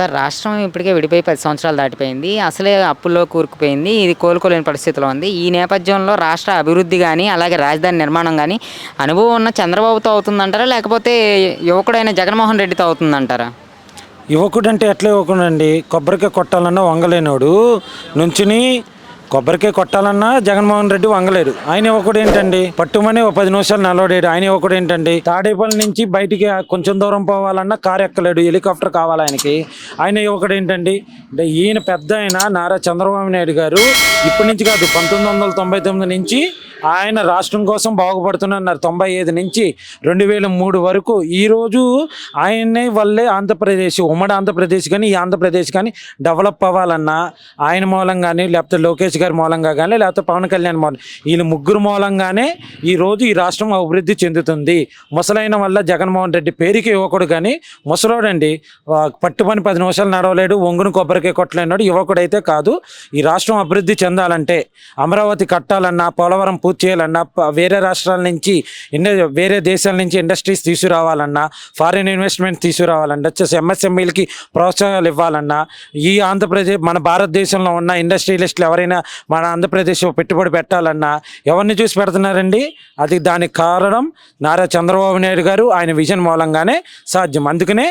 Sir రాష్ట్రం ఇప్పటికే విడిపోయి పది సంవత్సరాలు దాటిపోయింది. అసలే అప్పుల్లో కూరుకుపోయింది. ఇది కోలుకోలేని పరిస్థితిలో ఉంది. ఈ నేపథ్యంలో రాష్ట్ర అభివృద్ధి కానీ అలాగే రాజధాని నిర్మాణం కానీ అనుభవం ఉన్న చంద్రబాబుతో అవుతుందంటారా? లేకపోతే యువకుడైన జగన్మోహన్ రెడ్డితో అవుతుందంటారా? యువకుడు అంటే ఎట్లా యువకుడు అండి కొబ్బరికాయ కొట్టాలన్నా వంగలేనోడు. నుంచుని కొబ్బరికాయ కొట్టాలన్నా జగన్మోహన్ రెడ్డి వంగలేడు ఆయన యువకుడు ఏంటండి? పట్టుమని ఒక పది నిమిషాలు నిలబడాడు. ఆయన ఒకటి ఏంటండి? తాడేపల్లి నుంచి బయటికి కొంచెం దూరం పోవాలన్నా కారు ఎక్కలేడు. హెలికాప్టర్ కావాలి ఆయనకి. ఆయన యువకుడు ఏంటండి? అంటే ఈయన పెద్ద ఆయన నారా చంద్రబాబు నాయుడు గారు ఇప్పటి నుంచి కాదు పంతొమ్మిది వందల తొంభై తొమ్మిది నుంచి ఆయన రాష్ట్రం కోసం బాగుపడుతున్నారు తొంభై ఐదు నుంచి రెండు వేల మూడు వరకు. ఈరోజు ఆయనే వల్లే ఆంధ్రప్రదేశ్ ఉమ్మడి ఆంధ్రప్రదేశ్ కానీ ఈ ఆంధ్రప్రదేశ్ కానీ డెవలప్ అవ్వాలన్నా ఆయన మూలంగానే లేకపోతే లోకేష్ గారి మూలంగా కానీ లేకపోతే పవన్ కళ్యాణ్ మూలం వీళ్ళు ముగ్గురు మూలంగానే ఈరోజు ఈ రాష్ట్రం అభివృద్ధి చెందుతుంది. ముసలైన వల్ల జగన్మోహన్ రెడ్డి పేరుకి యువకుడు కానీ ముసలోడండి పట్టుపని పది నిమిషాలు నడవలేడు ఒంగును కొబ్బరికాయ కొట్టలేనాడు యువకుడు అయితే కాదు. ఈ రాష్ట్రం అభివృద్ధి చెందాలంటే అమరావతి కట్టాలన్నా పోలవరం పూర్తి చేయాలన్నా వేరే రాష్ట్రాల నుంచి వేరే దేశాల నుంచి ఇండస్ట్రీస్ తీసుకురావాలన్నా ఫారిన్ ఇన్వెస్ట్మెంట్ తీసుకురావాలన్నా వచ్చేసి ఎంఎస్ఎంఈలకి ప్రోత్సాహాలు ఇవ్వాలన్నా ఈ ఆంధ్రప్రదేశ్ మన భారతదేశంలో ఉన్న ఇండస్ట్రియలిస్టులు ఎవరైనా మన ఆంధ్రప్రదేశ్ పెట్టుబడి పెట్టాలన్నా ఎవరిని చూసి పెడుతున్నారండి? అది దానికి కారణం నారా చంద్రబాబు నాయుడు గారు ఆయన విజన్ మూలంగానే సాధ్యం. అందుకనే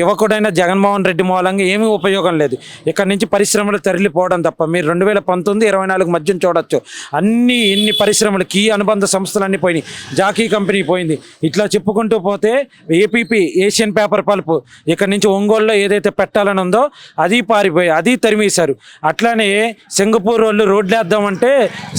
యువకుడైన జగన్మోహన్ రెడ్డి మూలంగా ఏమీ ఉపయోగం లేదు. ఇక్కడ నుంచి పరిశ్రమలు తరలిపోవడం తప్ప మీరు రెండు వేల పంతొమ్మిది ఇరవై నాలుగు మధ్యన చూడొచ్చు. అన్ని ఎన్ని పరిశ్రమలు కీ అనుబంధ సంస్థలన్నీ పోయినాయి. జాకీ కంపెనీ పోయింది. ఇట్లా చెప్పుకుంటూ పోతే ఏపీపీ ఏషియన్ పేపర్ పల్ప్. ఇక్కడ నుంచి ఒంగోలులో ఏదైతే పెట్టాలని ఉందో అది పారిపోయి అది తరిమేశారు. అట్లానే సింగపూర్ వాళ్ళు రోడ్లు వేద్దామంటే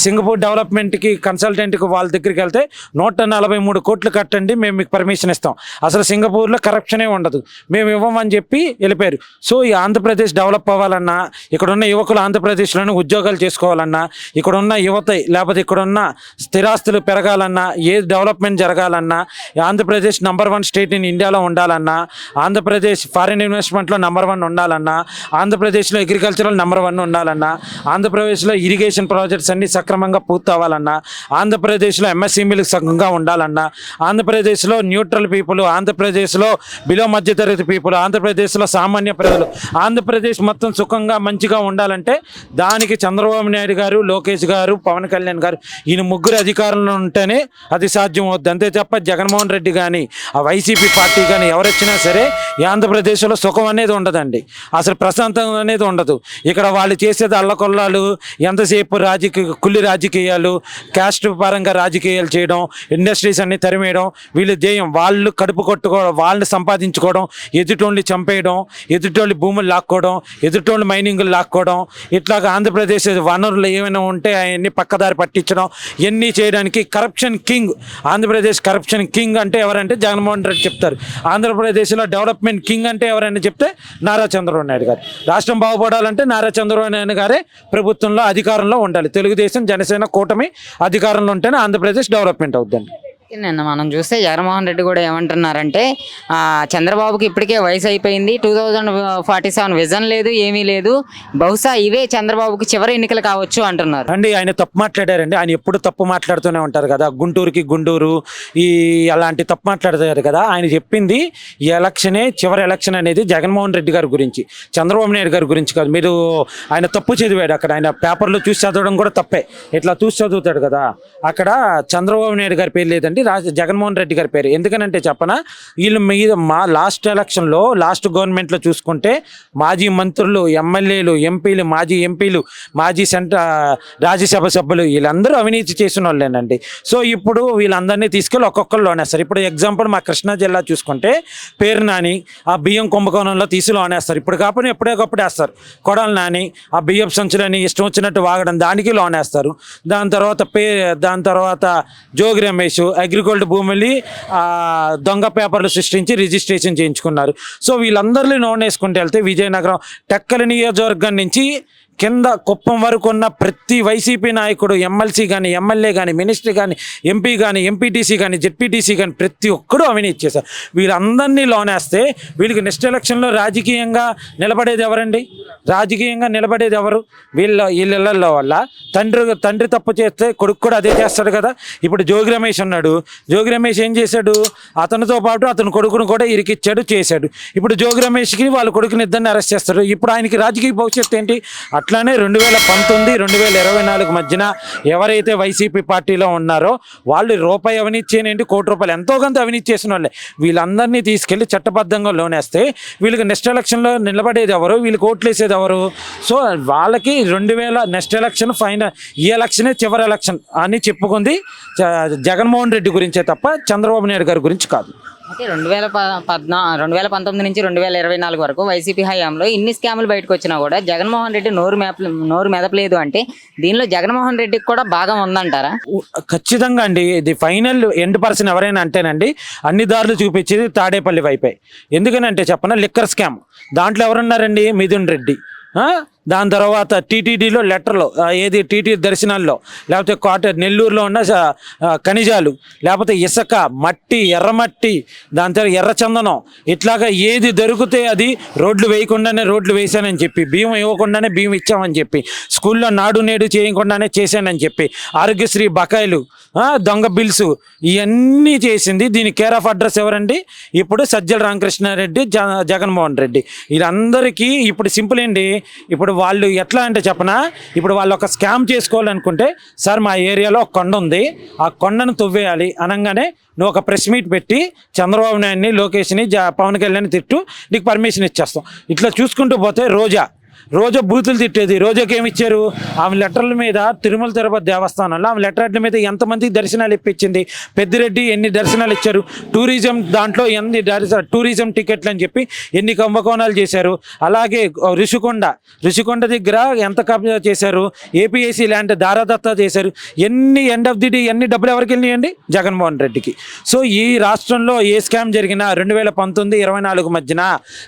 సింగపూర్ డెవలప్మెంట్కి కన్సల్టెంట్కి వాళ్ళ దగ్గరికి వెళ్తే నూట నలభై మూడు కోట్లు కట్టండి మేము మీకు పర్మిషన్ ఇస్తాం. అసలు సింగపూర్లో కరప్షనే ఉండదు. మేము ఇవ్వమని చెప్పి వెళ్ళిపోయారు. సో ఈ ఆంధ్రప్రదేశ్ డెవలప్ అవ్వాలన్నా ఇక్కడున్న యువకులు ఆంధ్రప్రదేశ్లోనే ఉద్యోగాలు చేసుకోవాలన్నా ఇక్కడున్న యువత లేకపోతే ఇక్కడున్న ఉన్న స్థిరాస్తులు పెరగాలన్నా ఏ డెవలప్మెంట్ జరగాలన్నా Andhra Pradesh number one state in ఇండియాలో ఉండాలన్నా ఆంధ్రప్రదేశ్ ఫారిన్ ఇన్వెస్ట్మెంట్లో నెంబర్ వన్ ఉండాలన్నా ఆంధ్రప్రదేశ్లో అగ్రికల్చరల్ నెంబర్ వన్ ఉండాలన్నా ఆంధ్రప్రదేశ్లో ఇరిగేషన్ ప్రాజెక్ట్స్ అన్ని సక్రమంగా పూర్తవ్వాలన్నా ఆంధ్రప్రదేశ్లో ఎంఎస్ఎంఈలు సగంగా ఉండాలన్నా ఆంధ్రప్రదేశ్లో న్యూట్రల్ పీపుల్ ఆంధ్రప్రదేశ్లో బిలో మధ్యతరగతి పీపుల్ ఆంధ్రప్రదేశ్లో సామాన్య ప్రజలు ఆంధ్రప్రదేశ్ మొత్తం సుఖంగా మంచిగా ఉండాలంటే దానికి చంద్రబాబు నాయుడు గారు లోకేష్ గారు పవన్ కళ్యాణ్ గారు ఈయన ముగ్గురు అధికారంలో ఉంటేనే అది సాధ్యం అవుద్ది అంతే తప్ప జగన్మోహన్ రెడ్డి కానీ ఆ వైసీపీ పార్టీ కానీ ఎవరొచ్చినా సరే ఈ ఆంధ్రప్రదేశ్లో సుఖం అనేది ఉండదండి. అసలు ప్రశాంతం అనేది ఉండదు. ఇక్కడ వాళ్ళు చేసేది అల్లకొల్లాలు ఎంతసేపు రాజకీయ కుల్లి రాజకీయాలు క్యాస్ట్ పరంగా రాజకీయాలు చేయడం ఇండస్ట్రీస్ అన్ని తరిమేయడం వీళ్ళు ధ్యేయం వాళ్ళు కడుపు కొట్టుకోవడం వాళ్ళని సంపాదించుకోవడం ఎదుటోళ్ళని చంపేయడం ఎదుటోళ్ళ భూములు లాక్కోవడం ఎదుటోళ్ళు మైనింగ్లు లాక్కోవడం ఇట్లాగా ఆంధ్రప్రదేశ్ వనరులు ఏమైనా ఉంటే అవన్నీ పక్కదారి పట్టించడం ఇవన్నీ చేయడానికి corruption king Andhra Pradesh corruption king అంటే ఎవరంటే జగన్మోహన్ రెడ్డి చెప్తారు. ఆంధ్రప్రదేశ్లో డెవలప్మెంట్ కింగ్ అంటే ఎవరైనా చెప్తే నారా చంద్రబాబు నాయుడు గారు. రాష్ట్రం బాగుపడాలంటే నారా చంద్రబాబు నాయుడు గారే ప్రభుత్వంలో అధికారంలో ఉండాలి. తెలుగుదేశం జనసేన కూటమి అధికారంలో ఉంటేనే ఆంధ్రప్రదేశ్ డెవలప్మెంట్ అవుద్దండి. నిన్న మనం చూస్తే జగన్మోహన్ రెడ్డి కూడా ఏమంటున్నారంటే చంద్రబాబుకి ఇప్పటికే వయసు అయిపోయింది two thousand forty seven vision లేదు ఏమీ లేదు బహుశా ఇవే చంద్రబాబుకి చివరి ఎన్నికలు కావచ్చు అంటున్నారు. అండి ఆయన తప్పు మాట్లాడారండి. ఆయన ఎప్పుడు తప్పు మాట్లాడుతూనే ఉంటారు కదా. గుంటూరుకి గుంటూరు ఈ అలాంటి తప్పు మాట్లాడతారు కదా. ఆయన చెప్పింది ఈ ఎలక్షనే చివరి ఎలక్షన్ అనేది జగన్మోహన్ రెడ్డి గారి గురించి చంద్రబాబు నాయుడు గారి గురించి కాదు. మీరు ఆయన తప్పు చదివాడు అక్కడ. ఆయన పేపర్లో చూసి చదవడం కూడా తప్పే. ఇట్లా చూసి చదువుతాడు కదా. అక్కడ చంద్రబాబు నాయుడు గారి పేరు లేదండి. రాజ జగన్మోహన్ రెడ్డి గారి పేరు. ఎందుకనంటే చెప్పన వీళ్ళు మీద మా లాస్ట్ ఎలక్షన్లో లాస్ట్ గవర్నమెంట్లో చూసుకుంటే మాజీ మంత్రులు ఎమ్మెల్యేలు ఎంపీలు మాజీ ఎంపీలు మాజీ సెంటర్ రాజ్యసభ సభ్యులు వీళ్ళందరూ అవినీతి చేసిన వాళ్ళేనండి సో ఇప్పుడు వీళ్ళందరినీ తీసుకెళ్ళి ఒక్కొక్కరు లోనేస్తారు ఇప్పుడు ఎగ్జాంపుల్ మా కృష్ణా జిల్లా చూసుకుంటే పేరు నాని ఆ బియ్యం కుంభకోణంలో తీసి లోనేస్తారు. ఇప్పుడు కాకపోతే ఎప్పుడేకప్పుడు వేస్తారు. కొడాలి నాని ఆ బియ్యం సంచులని ఇష్టం వచ్చినట్టు వాగడం దానికి లోనేస్తారు. దాని తర్వాత పే దాని తర్వాత జోగి రమేష్ అగ్రికల్చర్ భూముల్ని దొంగ పేపర్లు సృష్టించి రిజిస్ట్రేషన్ చేయించుకున్నారు. సో వీళ్ళందరినీ నోన్ వేసుకుంటూ వెళ్తే విజయనగరం టెక్కల నియోజకవర్గం నుంచి కింద కుప్పం వరకు ఉన్న ప్రతి వైసీపీ నాయకుడు ఎమ్మెల్సీ కానీ ఎమ్మెల్యే కానీ మినిస్టర్ కానీ ఎంపీ కానీ ఎంపీటీసీ కానీ జెడ్పీటీసీ కానీ ప్రతి ఒక్కరూ అవినీతి చేశారు. వీళ్ళందరినీ లోనేస్తే వీళ్ళకి నెక్స్ట్ ఎలక్షన్లో రాజకీయంగా నిలబడేది ఎవరండి? రాజకీయంగా నిలబడేది ఎవరు? వీళ్ళ వీళ్ళ వల్ల తండ్రి తండ్రి తప్పు చేస్తే కొడుకు కూడా అదే చేస్తాడు కదా. ఇప్పుడు జోగి రమేష్ ఉన్నాడు. జోగి రమేష్ ఏం చేశాడు? అతనితో పాటు అతని కొడుకును కూడా ఇరికిచ్చాడు చేశాడు. ఇప్పుడు జోగి రమేష్కి వాళ్ళ కొడుకుని ఇద్దరిని అరెస్ట్ చేస్తారు ఇప్పుడు ఆయనకి రాజకీయ భవిష్యత్తు ఏంటి? అట్లానే రెండు వేల పంతొమ్మిది రెండు వేల ఇరవై నాలుగు మధ్యన ఎవరైతే వైసీపీ పార్టీలో ఉన్నారో వాళ్ళు రూపాయి అవినీతి చేయనండి కోటి రూపాయలు. ఎంతో కొంత అవినీతి చేసిన వాళ్ళే. వీళ్ళందరినీ తీసుకెళ్ళి చట్టబద్ధంగా లోనేస్తే వీళ్ళకి నెక్స్ట్ ఎలక్షన్లో నిలబడేది ఎవరు? వీళ్ళకి ఓట్లు వేసేది ఎవరు? సో వాళ్ళకి రెండు వేల నెక్స్ట్ ఎలక్షన్ ఫైనల్ ఈ ఎలక్షనే చివరి ఎలక్షన్ అని చెప్పుకుంది జ- జగన్మోహన్ రెడ్డి గురించే తప్ప చంద్రబాబు నాయుడు గారి గురించి కాదు. అయితే రెండు వేల పద్నా రెండు వేల పంతొమ్మిది నుంచి రెండు వేల ఇరవై నాలుగు వరకు వైసీపీ హయాంలో ఇన్ని స్కాములు బయటకు వచ్చినా కూడా జగన్మోహన్ రెడ్డి నోరు మేప నోరు మెదపలేదు అంటే దీనిలో జగన్మోహన్ రెడ్డికి కూడా భాగం ఉందంటారా? ఖచ్చితంగా అండి. ఇది ఫైనల్ ఎండ్ పర్సన్ ఎవరైనా అంటేనండి అన్ని దారులు చూపించేది తాడేపల్లి వైపే. ఎందుకనంటే చెప్పన లిక్కర్ స్కామ్. దాంట్లో ఎవరున్నారండి? మిథున్ రెడ్డి. దాని తర్వాత టీటీడీలో లెటర్లో ఏది టీటీ దర్శనాల్లో లేకపోతే కోట నెల్లూరులో ఉన్న ఖనిజాలు లేకపోతే ఇసుక మట్టి ఎర్రమట్టి దాని తర్వాత ఎర్రచందనం ఇట్లాగా ఏది దొరికితే అది రోడ్లు వేయకుండానే రోడ్లు వేశానని చెప్పి బియ్యం ఇవ్వకుండానే బియ్యం ఇచ్చామని చెప్పి స్కూల్లో నాడు నేడు చేయకుండానే చేశానని చెప్పి ఆరోగ్యశ్రీ బకాయిలు దొంగ బిల్స్ ఇవన్నీ చేసింది. దీని కేర్ ఆఫ్ అడ్రస్ ఎవరండి? ఇప్పుడు సజ్జల రామకృష్ణారెడ్డి జ జగన్మోహన్ రెడ్డి. వీళ్ళందరికీ ఇప్పుడు సింపుల్ అండి ఇప్పుడు వాళ్ళు ఎట్లా అంటే చెప్పనా? ఇప్పుడు వాళ్ళు ఒక స్కామ్ చేసుకోవాలనుకుంటే సార్ మా ఏరియాలో ఒక కొండ ఉంది. ఆ కొండను తవ్వేయాలి. అనగానే నువ్వు ఒక ప్రెస్ మీట్ పెట్టి చంద్రబాబు నాయుడిని లోకేష్ని జ పవన్ కళ్యాణ్ తిట్టు నీకు పర్మిషన్ ఇచ్చేస్తాం. ఇట్లా చూసుకుంటూ పోతే రోజా రోజా బూతులు తిట్టేది. రోజుకి ఏమి ఇచ్చారు ఆమె లెటర్ల మీద తిరుమల తిరుపతి దేవస్థానంలో ఆమె లెటర్ల మీద ఎంతమంది దర్శనాలు ఇప్పించింది? పెద్దిరెడ్డి ఎన్ని దర్శనాలు ఇచ్చారు? టూరిజం దాంట్లో ఎన్ని టూరిజం టికెట్లు అని చెప్పి ఎన్ని కుంభకోణాలు చేశారు? అలాగే ఋషికొండ ఋషికొండ దగ్గర ఎంత కబ్జా చేశారు? ఏపీఎస్సీ ల్యాండ్ దారాదత్తా చేశారు. ఎన్ని ఎండ్ ఆఫ్ ది డే ఎన్ని డబ్బులు ఎవరికి వెళ్ళినాయండి? జగన్మోహన్ రెడ్డికి. సో ఈ రాష్ట్రంలో ఏ స్కామ్ జరిగినా రెండు వేల పంతొమ్మిది ఇరవై నాలుగు మధ్యన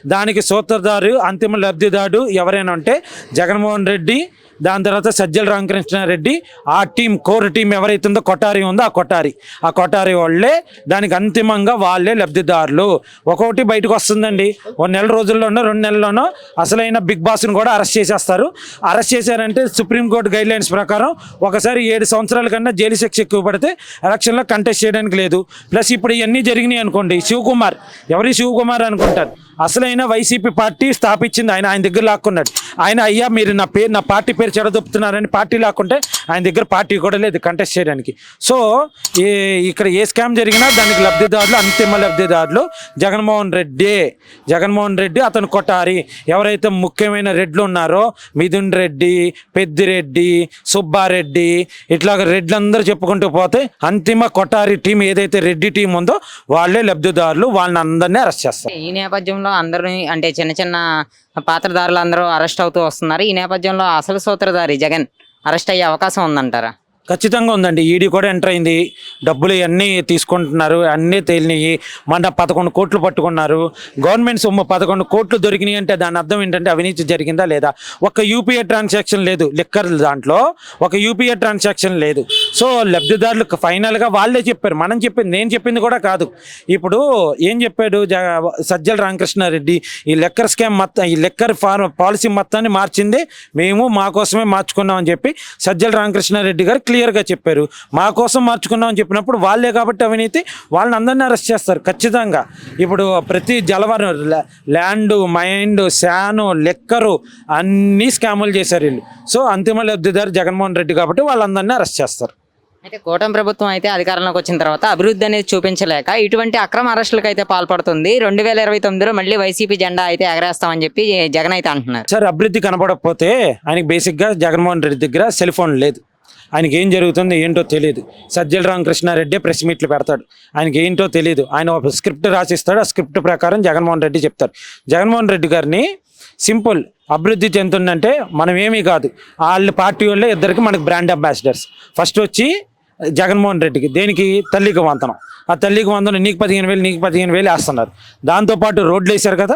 దానికి సూత్రధారు అంతిమ లబ్ధిదారు ఎవరైనా ఉంటే జగన్మోహన్ రెడ్డి దాని తర్వాత సజ్జల రామకృష్ణారెడ్డి ఆ టీం కోర్ టీం ఎవరైతే ఉందో కొటారి ఉందో ఆ కొటారి. ఆ కొటారి వాళ్ళే దానికి అంతిమంగా వాళ్ళే లబ్ధిదారులు. ఒక్కొక్కటి బయటకు వస్తుందండి. ఓ నెల రోజుల్లోనో రెండు నెలల్లోనో అసలైన బిగ్ బాస్ని కూడా అరెస్ట్ చేసేస్తారు. అరెస్ట్ చేశారంటే సుప్రీంకోర్టు గైడ్ లైన్స్ ప్రకారం ఒకసారి ఏడు సంవత్సరాల కన్నా జైలు శిక్ష ఎక్కువ పడితే ఎలక్షన్లో కంటెస్ట్ చేయడానికి లేదు. ప్లస్ ఇప్పుడు ఇవన్నీ జరిగినాయి అనుకోండి. శివకుమార్ ఎవరి శివకుమార్ అనుకుంటారు? అసలైన వైసీపీ పార్టీ స్థాపించింది ఆయన ఆయన దగ్గర లాక్కున్నాడు ఆయన అయ్యా మీరు నా పేరు నా పార్టీ పేరు చెడదొప్పుతున్నారని పార్టీ లాక్కుంటే ఆయన దగ్గర పార్టీ కూడా లేదు కంటెస్ట్ చేయడానికి. సో ఏ ఇక్కడ ఏ స్కామ్ జరిగినా దానికి లబ్ధిదారులు అంతిమ లబ్ధిదారులు జగన్మోహన్ రెడ్డి. జగన్మోహన్ రెడ్డి అతను కొట్టారి. ఎవరైతే ముఖ్యమైన రెడ్లు ఉన్నారో మిథున్ రెడ్డి పెద్దిరెడ్డి సుబ్బారెడ్డి ఇట్లాగ రెడ్లందరూ చెప్పుకుంటూ పోతే అంతిమ కొటారి టీం ఏదైతే రెడ్డి టీం ఉందో వాళ్ళే లబ్ధిదారులు వాళ్ళని అందరినీ అరెస్ట్ చేస్తారు. ఈ నేపథ్యంలో అందరినీ అంటే చిన్న చిన్న పాత్రధారులు అందరూ అరెస్ట్ అవుతూ వస్తున్నారు. ఈ నేపథ్యంలో అసలు సూత్రధారి జగన్ అరెస్ట్ అయ్యే అవకాశం ఉందంటారా? ఖచ్చితంగా ఉందండి. ఈడీ కూడా ఎంటర్ అయింది. డబ్బులు అన్నీ తీసుకుంటున్నారు. అన్నీ తేలినాయి. మన పదకొండు కోట్లు పట్టుకున్నారు. గవర్నమెంట్ సొమ్ము పదకొండు కోట్లు దొరికినాయి అంటే దాని అర్థం ఏంటంటే అవినీతి జరిగిందా లేదా? ఒక యూపీఐ ట్రాన్సాక్షన్ లేదు. లిక్కర్ దాంట్లో ఒక యూపీఐ ట్రాన్సాక్షన్ లేదు. సో లబ్ధిదారులకు ఫైనల్గా వాళ్ళే చెప్పారు. మనం చెప్పింది నేను చెప్పింది కూడా కాదు. ఇప్పుడు ఏం చెప్పాడు జ సజ్జల రామకృష్ణారెడ్డి? ఈ లెక్కర్ స్కామ్ మొత్తం ఈ లెక్కర్ ఫార్మ్ పాలసీ మొత్తాన్ని మార్చింది. మేము మా కోసమే మార్చుకున్నాం అని చెప్పి సజ్జల రామకృష్ణారెడ్డి గారు క్లియర్గా చెప్పారు. మా కోసం మార్చుకున్నాం అని చెప్పినప్పుడు వాళ్ళే కాబట్టి అవినీతి వాళ్ళని అందరినీ అరెస్ట్ చేస్తారు ఖచ్చితంగా. ఇప్పుడు ప్రతి జలవరం ల్యా- ల్యాండ్ మైండ్ శాను లెక్కరు అన్నీ స్కాములు చేశారు వీళ్ళు. సో అంతిమ లబ్ధిదారు జగన్మోహన్ రెడ్డి కాబట్టి వాళ్ళందరినీ అరెస్ట్ చేస్తారు. అయితే కూటమి ప్రభుత్వం అయితే అధికారంలోకి వచ్చిన తర్వాత అభివృద్ధి అనేది చూపించలేక ఇటువంటి అక్రమ అరెస్టులకు అయితే పాల్పడుతుంది. రెండు వేల ఇరవై తొమ్మిదిలో మళ్ళీ వైసీపీ జెండా అయితే ఎగరేస్తామని చెప్పి జగన్ అయితే అంటున్నారు. సార్ అభివృద్ధి కనపడకపోతే ఆయనకి బేసిక్గా జగన్మోహన్ రెడ్డి దగ్గర సెల్ ఫోన్ లేదు. ఆయనకి ఏం జరుగుతుందో ఏంటో తెలియదు సజ్జల రామకృష్ణారెడ్డి ప్రెస్ మీట్లు పెడతాడు. ఆయనకి ఏంటో తెలియదు ఆయన ఒక స్క్రిప్ట్ రాసిస్తాడు. ఆ స్క్రిప్ట్ ప్రకారం జగన్మోహన్ రెడ్డి చెప్తారు జగన్మోహన్ రెడ్డి గారిని సింపుల్ అభివృద్ధి చెందుతుందంటే మనం ఏమీ కాదు. వాళ్ళ పార్టీ వాళ్ళే ఇద్దరికి మనకు బ్రాండ్ అంబాసిడర్స్. ఫస్ట్ వచ్చి జగన్మోహన్ రెడ్డికి దేనికి? తల్లికి వంతనం ఆ తల్లికి వందనం నీకు పదిహేను వేలు నీకు పదిహేను వేలు వేస్తున్నారు. దాంతోపాటు రోడ్లు వేశారు కదా.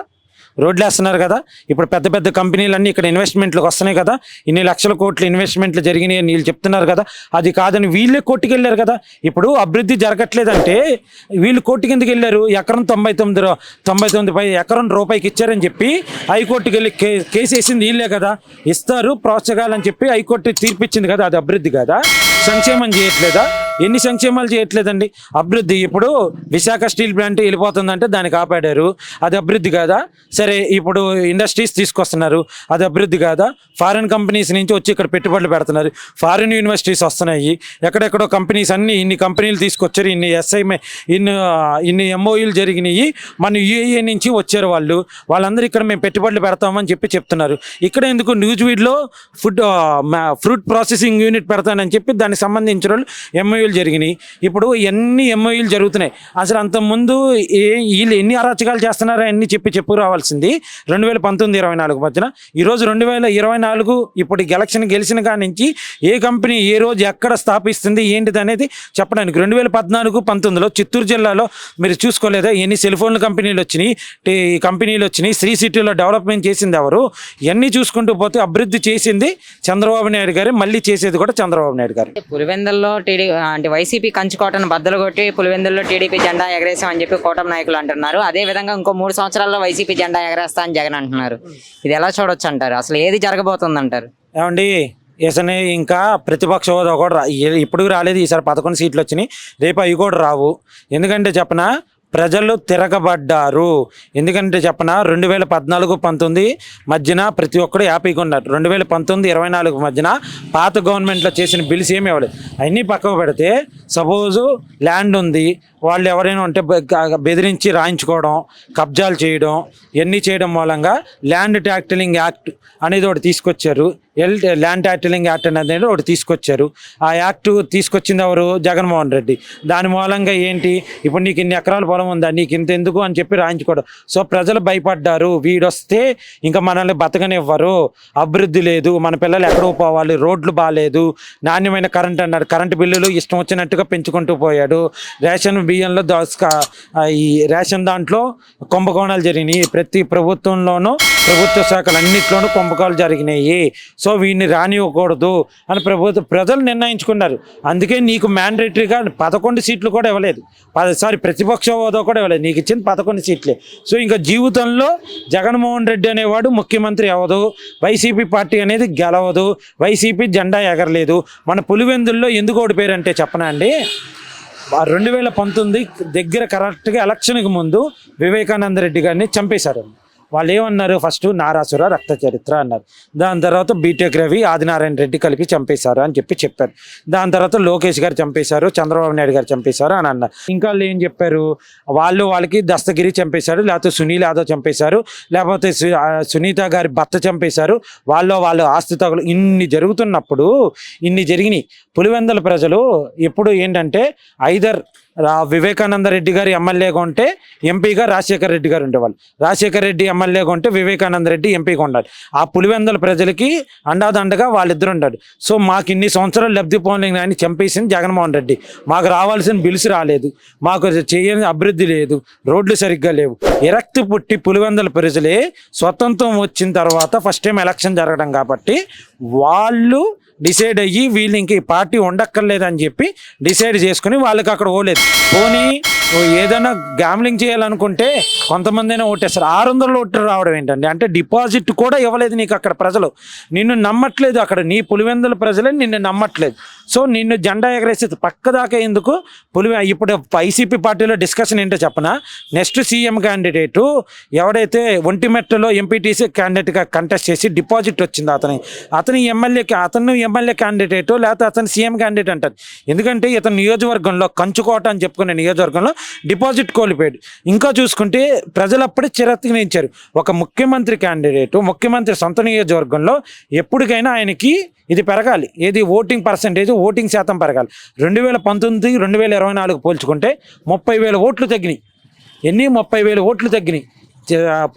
రోడ్లు వేస్తున్నారు కదా. ఇప్పుడు పెద్ద పెద్ద కంపెనీలన్నీ ఇక్కడ ఇన్వెస్ట్మెంట్లకు వస్తున్నాయి కదా. ఇన్ని లక్షల కోట్లు ఇన్వెస్ట్మెంట్లు జరిగినాయి అని వీళ్ళు చెప్తున్నారు కదా. అది కాదని వీళ్ళే కోర్టుకెళ్ళారు కదా. ఇప్పుడు అభివృద్ధి జరగట్లేదంటే వీళ్ళు కోర్టు కిందకి వెళ్ళారు. ఎకరం తొంభై తొమ్మిది తొంభై తొమ్మిది పై ఎకరం రూపాయికి ఇచ్చారని చెప్పి హైకోర్టుకి వెళ్ళి కే కేసు వేసింది వీళ్ళే కదా. ఇస్తారు ప్రోత్సాహాలని చెప్పి హైకోర్టు తీర్పిచ్చింది కదా. అది అభివృద్ధి కదా. సంక్షేమం చేయట్లేదా? ఎన్ని సంక్షేమాలు చేయట్లేదండి. అభివృద్ధి ఇప్పుడు విశాఖ స్టీల్ ప్లాంట్ వెళ్ళిపోతుందంటే దాన్ని కాపాడారు అది అభివృద్ధి కాదా? సరే ఇప్పుడు ఇండస్ట్రీస్ తీసుకొస్తున్నారు. అది అభివృద్ధి కాదా? ఫారిన్ కంపెనీస్ నుంచి వచ్చి ఇక్కడ పెట్టుబడులు పెడుతున్నారు. ఫారిన్ యూనివర్సిటీస్ వస్తున్నాయి. ఎక్కడెక్కడో కంపెనీస్ అన్ని ఇన్ని కంపెనీలు తీసుకొచ్చారు. ఇన్ని ఎస్ఐ ఇన్ని ఇన్ని ఎంఓఈలు జరిగినాయి. మన యూఏఏ నుంచి వచ్చారు వాళ్ళు. వాళ్ళందరూ ఇక్కడ మేము పెట్టుబడులు పెడతామని చెప్పి చెప్తున్నారు. ఇక్కడ ఎందుకు న్యూజివీడ్లో ఫుడ్ ఫ్రూట్ ప్రాసెసింగ్ యూనిట్ పెడతానని చెప్పి దానికి సంబంధించిన వాళ్ళు ఎంఓయూలు జరిగినాయి. ఇప్పుడు ఎన్ని ఎంఓయూలు జరుగుతున్నాయి? అసలు అంతకుముందు ఏ వీళ్ళు ఎన్ని అరాచకాలు చేస్తున్నారో అన్ని చెప్పి చెప్పు రావాల్సింది. రెండు వేల పంతొమ్మిది ఇరవై నాలుగు మధ్యన. ఈరోజు రెండు వేల ఇరవై నాలుగు ఇప్పుడు ఎలక్షన్ గెలిచిన కాడి నుంచి ఏ కంపెనీ ఏ రోజు ఎక్కడ స్థాపిస్తుంది ఏంటిది అనేది చెప్పడానికి. రెండు వేల పద్నాలుగు పంతొమ్మిదిలో చిత్తూరు జిల్లాలో మీరు చూసుకోలేదా? ఎన్ని సెల్ ఫోన్ల కంపెనీలు వచ్చినాయి కంపెనీలు వచ్చినాయి శ్రీ సిటీలో డెవలప్మెంట్ చేసింది ఎవరు? ఇవన్నీ చూసుకుంటూ పోతే అభివృద్ధి చేసింది చంద్రబాబు నాయుడు గారు. మళ్ళీ చేసేది కూడా చంద్రబాబు నాయుడు గారు. పులివెందల్లో టీడీ అంటే వైసీపీ కంచుకోటను బద్దలు కొట్టి పులివెందుల్లో టీడీపీ జెండా ఎగరేసామని చెప్పి కూటమి నాయకులు అంటున్నారు. అదే విధంగా ఇంకో మూడు సంవత్సరాల్లో వైసీపీ జెండా ఎగరేస్తా అని జగన్ అంటున్నారు. ఇది ఎలా చూడొచ్చు అంటారు? అసలు ఏది జరగబోతుంది అంటారు? ఏమండి ఇసనే ఇంకా ప్రతిపక్ష హోదా కూడా రా ఇప్పుడు రాలేదు. ఈసారి పదకొండు సీట్లు వచ్చినాయి. రేపు అవి కూడా రావు. ఎందుకంటే చెప్పనా ప్రజలు తిరగబడ్డారు. ఎందుకంటే చెప్పన రెండు వేల పద్నాలుగు పంతొమ్మిది మధ్యన ప్రతి ఒక్కరు హ్యాపీగా ఉన్నారు రెండు వేల పంతొమ్మిది ఇరవై నాలుగు మధ్యన పాత గవర్నమెంట్లో చేసిన బిల్స్ ఏమి ఇవ్వలేదు. అన్నీ పక్కకు పెడితే సపోజు ల్యాండ్ ఉంది వాళ్ళు ఎవరైనా ఉంటే బె- బెదిరించి రాయించుకోవడం కబ్జాలు చేయడం ఇవన్నీ చేయడం మూలంగా ల్యాండ్ ట్యాక్టిలింగ్ యాక్ట్ అనేది ఒకటి తీసుకొచ్చారు. ఎల్ ల్యాండ్ టైటిలింగ్ యాక్ట్ అనేది ఒకటి తీసుకొచ్చారు. ఆ యాక్ట్ తీసుకొచ్చింది ఎవరు? జగన్మోహన్ రెడ్డి. దాని మూలంగా ఏంటి? ఇప్పుడు నీకు ఇన్ని ఎకరాల పొలం ఉందా? నీకు ఇంత ఎందుకు అని చెప్పి రాయించుకోవడం. సో ప్రజలు భయపడ్డారు. వీడొస్తే ఇంకా మనల్ని బతకనివ్వరు. అభివృద్ధి లేదు. మన పిల్లలు ఎక్కడికి పోవాలి? రోడ్లు బాగాలేదు నాణ్యమైన కరెంట్ అన్నారు. కరెంటు బిల్లులు ఇష్టం వచ్చినట్టుగా పెంచుకుంటూ పోయాడు. రేషన్ బియ్యంలో దోసక ఈ రేషన్ దాంట్లో కుంభకోణాలు జరిగినాయి. ప్రతి ప్రభుత్వంలోనూ ప్రభుత్వ శాఖలు అన్నింటిలోనూ కుంభకోణాలు జరిగినాయి. సో వీడిని రానివ్వకూడదు అని ప్రభుత్వ ప్రజలు నిర్ణయించుకున్నారు. అందుకే నీకు మ్యాండేటరీగా పదకొండు సీట్లు కూడా ఇవ్వలేదు. పద సారీ ప్రతిపక్ష హోదా కూడా ఇవ్వలేదు. నీకు ఇచ్చింది పదకొండు సీట్లే. సో ఇంకా జీవితంలో జగన్మోహన్ రెడ్డి అనేవాడు ముఖ్యమంత్రి అవ్వదు. వైసీపీ పార్టీ అనేది గెలవదు. వైసీపీ జెండా ఎగరలేదు. మన పులివెందుల్లో ఎందుకు ఓడిపోయారంటే చెప్పనా అండి? రెండు వేల పంతొమ్మిది దగ్గర కరెక్ట్గా ఎలక్షన్కి ముందు వివేకానంద రెడ్డి గారిని చంపేశారు. వాళ్ళు ఏమన్నారు ఫస్ట్ నారాసుర రక్త చరిత్ర అన్నారు. దాని తర్వాత బీటెక్ రవి ఆదినారాయణ రెడ్డి కలిపి చంపేశారు అని చెప్పి చెప్పారు. దాని తర్వాత లోకేష్ గారు చంపేశారు చంద్రబాబు నాయుడు గారు చంపేశారు అని అన్నారు. ఇంకా వాళ్ళు ఏం చెప్పారు? వాళ్ళు వాళ్ళకి దస్తగిరి చంపేశారు లేకపోతే సునీల్ యాదవ్ చంపేశారు లేకపోతే సు- సునీత గారి భర్త చంపేశారు. వాళ్ళు వాళ్ళు ఆస్తి తగులు ఇన్ని జరుగుతున్నప్పుడు ఇన్ని జరిగినాయి. పులివెందల ప్రజలు ఎప్పుడు ఏంటంటే ఐదర్ వివేకానంద రెడ్డి గారు ఎమ్మెల్యేగా ఉంటే ఎంపీగా రాజశేఖర రెడ్డి గారు ఉండేవాళ్ళు. రాజశేఖర రెడ్డి ఎమ్మెల్యేగా ఉంటే వివేకానంద రెడ్డి ఎంపీగా ఉండాలి. ఆ పులివెందల ప్రజలకి అండాదండగా వాళ్ళిద్దరు ఉండాలి. సో మాకు ఇన్ని సంవత్సరాలు లబ్ధి పొందిన అని చంపేసింది జగన్మోహన్ రెడ్డి. మాకు రావాల్సిన బిల్స్ రాలేదు. మాకు చేయని అభివృద్ధి లేదు. రోడ్లు సరిగ్గా లేవు. ఎరక్తి పుట్టి పులివెందల ప్రజలే స్వతంత్రం వచ్చిన తర్వాత ఫస్ట్ టైం ఎలక్షన్ జరగడం కాబట్టి వాళ్ళు డిసైడ్ అయ్యి వీళ్ళు ఇంక ఈ పార్టీ ఉండక్కర్లేదని చెప్పి డిసైడ్ చేసుకుని వాళ్ళకి అక్కడ ఓలేదు పోనీ ఓ ఏదైనా గ్యామ్లింగ్ చేయాలనుకుంటే కొంతమంది అయినా ఓటేస్తారు. ఆరు వందలు ఓట్లు రావడం ఏంటండి? అంటే డిపాజిట్ కూడా ఇవ్వలేదు నీకు అక్కడ ప్రజలు. నిన్ను నమ్మట్లేదు అక్కడ. నీ పులివెందుల ప్రజలే నిన్ను నమ్మట్లేదు. సో నిన్ను జెండా ఎగరేసి పక్కదాకా ఎందుకు? పులివె ఇప్పుడు వైసీపీ పార్టీలో డిస్కషన్ ఏంటో చెప్పనా? నెక్స్ట్ సీఎం క్యాండిడేటు ఎవడైతే ఒంటిమెట్టలో ఎంపీటీసీ క్యాండిడేట్గా కంటెస్ట్ చేసి డిపాజిట్ వచ్చింది అతని అతని ఎమ్మెల్యే అతను ఎమ్మెల్యే క్యాండిడేట్ లేకపోతే అతను సీఎం క్యాండిడేట్ అంటారు. ఎందుకంటే ఇతను నియోజకవర్గంలో కంచుకోట అని చెప్పుకునే నియోజకవర్గంలో డిపాజిట్ కోల్పోయాడు. ఇంకా చూసుకుంటే ప్రజలు అప్పుడే చిరత్నించారు ఒక ముఖ్యమంత్రి క్యాండిడేట్ ముఖ్యమంత్రి సొంత నియోజకవర్గంలో ఎప్పటికైనా ఆయనకి ఇది పెరగాలి. ఏది ఓటింగ్ పర్సంటేజ్ ఓటింగ్ శాతం పెరగాలి. రెండు వేల పంతొమ్మిది రెండు వేల ఇరవై నాలుగు పోల్చుకుంటే ముప్పై వేల ఓట్లు తగ్గినాయి. ఎన్ని? ముప్పై వేల ఓట్లు తగ్గినాయి.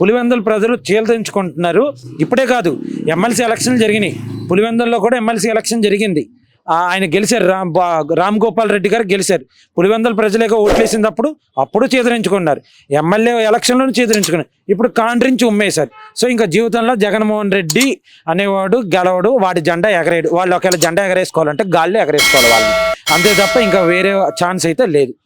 పులివెందుల ప్రజలు చీలదించుకుంటున్నారు ఇప్పుడే కాదు ఎమ్మెల్సీ ఎలక్షన్లు జరిగినాయి. పులివెందుల్లో కూడా ఎమ్మెల్సీ ఎలక్షన్ జరిగింది. ఆయన గెలిచారు. రామ్ బా- రామ్ గోపాల్ రెడ్డి గారు గెలిచారు. పులివెందల ప్రజలేక ఓట్లేసినప్పుడు అప్పుడు చేదరించుకున్నారు. ఎమ్మెల్యే ఎలక్షన్లోనే చేదరించుకున్నారు. ఇప్పుడు కాండ్రించి ఉమ్మేశారు. సో ఇంకా జీవితంలో జగన్మోహన్ రెడ్డి అనేవాడు గెలవడు వాడి జెండా ఎగరేయడు వాళ్ళు ఒకవేళ జెండా ఎగరేసుకోవాలంటే గాల్లో ఎగరేసుకోవాలి వాళ్ళని. అంతే తప్ప ఇంకా వేరే ఛాన్స్ అయితే లేదు.